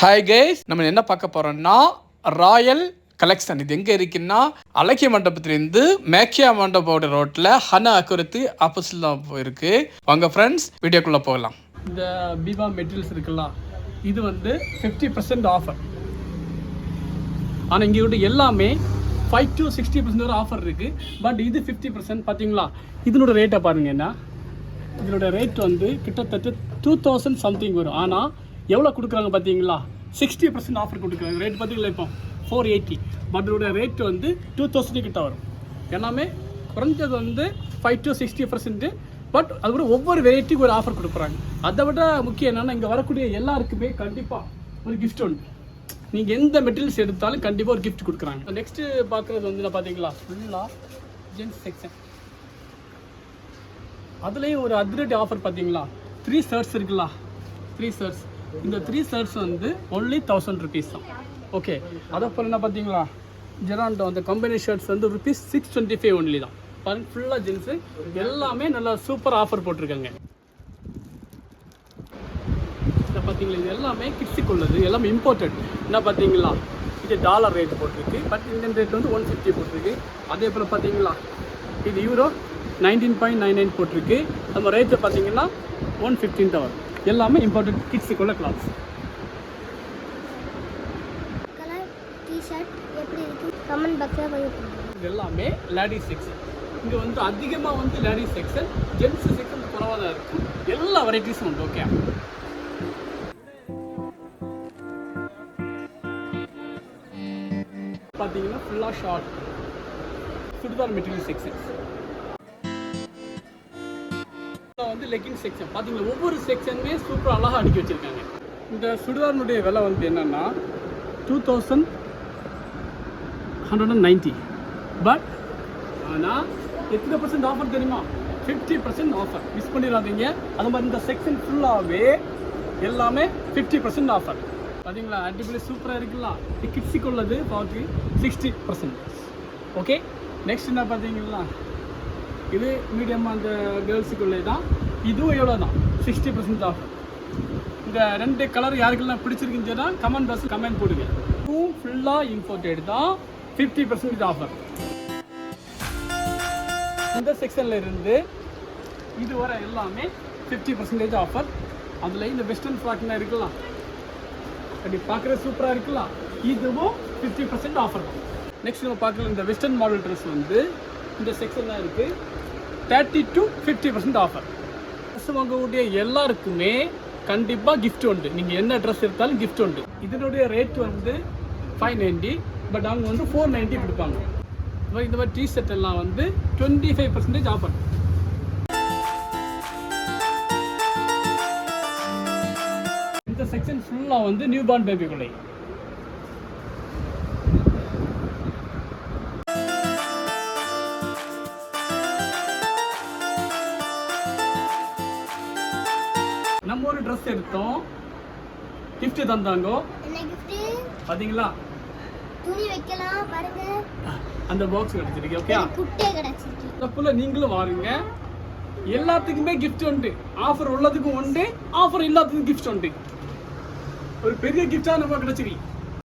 Hi guys நம்ம என்ன பார்க்க போகிறோம்னா ராயல் கலெக்ஷன் இது எங்கே இருக்குன்னா அலக்கிய மண்டபத்திலேருந்து மேக்கியா மண்டபோட ரோட்டில் ஹன அக்குரத்து ஆப்போசிட் தான் போயிருக்கு. வாங்க ஃப்ரெண்ட்ஸ் வீடியோக்குள்ளே போகலாம். இந்த பீபா மெட்டீரியல்ஸ் இருக்குல்ல இது வந்து ஃபிஃப்டி பர்சன்ட் ஆஃபர் ஆனால் இங்கே விட்டு எல்லாமே ஃபைவ் டு சிக்ஸ்டி பர்சன்ட் வரை ஆஃபர் இருக்குது பட் இது ஃபிஃப்டி பர்சன்ட் பார்த்தீங்களா இதனோட ரேட்டை பாருங்க என்ன? இதனோட ரேட் வந்து கிட்டத்தட்ட டூ தௌசண்ட் சம்திங் வரும். ஆனால் எவ்வளோ கொடுக்குறாங்க பார்த்தீங்களா? சிக்ஸ்டி பர்சன்ட் ஆஃபர் கொடுக்குறாங்க. ரேட் பார்த்தீங்களா இப்போ? ஃபோர் எயிட்டி பட் இதோட ரேட் வந்து டூ தௌசண்ட் கிட்ட வரும். எல்லாமே குறைஞ்சது வந்து five to sixty percent but அது கூட ஒவ்வொரு வெரைட்டிக்கு ஒரு ஆஃபர் கொடுக்குறாங்க. அதை விட முக்கியம் என்னென்னா இங்கே வரக்கூடிய எல்லாருக்குமே கண்டிப்பாக ஒரு கிஃப்ட் உண்டு. நீங்கள் எந்த மெட்டீரியல்ஸ் எடுத்தாலும் கண்டிப்பாக ஒரு கிஃப்ட் கொடுக்குறாங்க. நெக்ஸ்ட்டு பார்க்குறது வந்து என்ன பார்த்தீங்களா? ஃபுல்லாக ஜென்ஸ் செக்ஷன் அதுலேயும் ஒரு அதிரடி ஆஃபர் பார்த்தீங்களா? த்ரீ ஷர்ட்ஸ் இருக்குல்ல? த்ரீ ஷர்ட்ஸ் இந்த த்ரீ ஷர்ட்ஸ் வந்து ஒன்லி தௌசண்ட் ருபீஸ் தான். ஓகே அதை போல் என்ன பார்த்தீங்களா? ஜெராண்டோ அந்த கம்பெனி ஷர்ட்ஸ் வந்து rupees six twenty five only தான். பாருங்க ஃபுல்லாக ஜீன்ஸு எல்லாமே நல்லா சூப்பர் ஆஃபர் போட்டிருக்காங்க. இதை பார்த்தீங்களா? இது எல்லாமே கிட்ஸுக்கு உள்ளது எல்லாமே இம்போர்ட்டட் என்ன பார்த்தீங்களா? இது டாலர் ரேட் போட்டிருக்கு. பட் இந்தியன் ரேட் வந்து ஒன் ஃபிஃப்டி போட்டிருக்கு. அதே போல் பார்த்தீங்களா? இது euro nineteen point nine nine போட்டிருக்கு. நம்ம ரேட்டு பார்த்தீங்கன்னா ஒன் ஃபிஃப்டீன் தான் வரும். எல்லாமே இம்பார்ட்டன்ட் கிட்ஸுக்குள்ள பண்ணுங்க இது எல்லாமே லேடிஸ் செக்ஷன் இங்கே வந்து அதிகமாக வந்து லேடிஸ் செக்ஷன் ஜென்ஸ் செக்ஷன் குறவாக தான் இருக்கும் எல்லா வெரைட்டிஸும் உண்டு ஓகே பார்த்தீங்கன்னா ஃபுல்லாக ஷார்ட் சுடிதார் மெட்டீரியல் செக்ஷன்ஸ் வந்து லெக்கிங் செக்ஷன் பார்த்தீங்களா ஒவ்வொரு செக்ஷனுமே சூப்பர் அழகாக அடுக்கி வச்சுருக்காங்க. இந்த சுடிதாரினுடைய விலை வந்து என்னென்னா two thousand hundred and ninety but ஆனால் எத்தனை பர்சன்ட் ஆஃபர் தெரியுமா? ஃபிஃப்டி பர்சன்ட் ஆஃபர் மிஸ் பண்ணிடாதீங்க. அது மாதிரி இந்த செக்ஷன் ஃபுல்லாகவே எல்லாமே ஃபிஃப்டி பர்சன்ட் ஆஃபர் பார்த்தீங்களா அடிப்படை சூப்பராக இருக்குல்ல? கிட்ஸுக்கு உள்ளது பார்த்து சிக்ஸ்டி பர்சன்ட் ஓகே நெக்ஸ்ட் என்ன பார்த்தீங்களா இது மீடியம் அந்த கேர்ள்ஸுக்குள்ளே தான் இதுவும் எவ்வளோ தான் சிக்ஸ்டி பர்சன்ட் ஆஃபர் இந்த ரெண்டு கலர் யாருக்கெல்லாம் பிடிச்சிருக்குன்னு சொன்னால் கமெண்ட் பாக்ஸ் கமெண்ட் போடுங்க. இதுவும் ஃபுல்லாக இம்போர்ட்டட் தான். ஃபிஃப்டி பர்சன்டேஜ் ஆஃபர் இந்த செக்ஷனில் இருந்து இது வர எல்லாமே ஃபிஃப்டி பர்சன்டேஜ் ஆஃபர் அதில் இந்த வெஸ்டர்ன் ஃப்ராக்லாம் இருக்கலாம். அப்படி பார்க்குற சூப்பராக இருக்கலாம். இதுவும் ஃபிஃப்டி பர்சன்ட் ஆஃபர் தான். நெக்ஸ்ட் நம்ம பார்க்கலாம் இந்த வெஸ்டர்ன் மாடல் ட்ரெஸ் வந்து இந்த செக்ஷன் தான் இருக்குது thirty to fifty percent offer dress வாங்கக்கூடிய எல்லாருக்குமே கண்டிப்பாக கிஃப்ட் உண்டு. நீங்கள் என்ன ட்ரெஸ் எடுத்தாலும் கிஃப்ட் உண்டு. இதனுடைய ரேட் வந்து ஃபைவ் நைன்ட்டி பட் அவங்க வந்து ஃபோர் நைன்ட்டி கொடுப்பாங்க. இந்த மாதிரி டி ஷர்ட் டிஷர்ட் எல்லாம் வந்து டுவெண்ட்டி ஃபைவ் பர்சன்டேஜ் ஆஃபர் இந்த செக்ஷன் ஃபுல்லாக வந்து நியூ பார்ன் பேபிக்குள்ளே நம்ம ஒரு ட்ரெஸ் எடுத்தோம்? Gift தந்தாங்கோ? பாத்தீங்களா? துணி வைக்கலாம் பாருங்க. அந்த பாக்ஸ் கிடைச்சிருக்கு ஓகே குட்டே கிடச்சிருக்கு. தப்புல நீங்களும் வாருங்க. எல்லாத்துக்குமே gift உண்டு. ஆஃபர் உள்ளதுக்கும் உண்டு ஆஃபர் இல்லாததுக்கும் gift உண்டு. ஒரு பெரிய கிஃப்டா நம்ம கிடைச்சிருக்கு.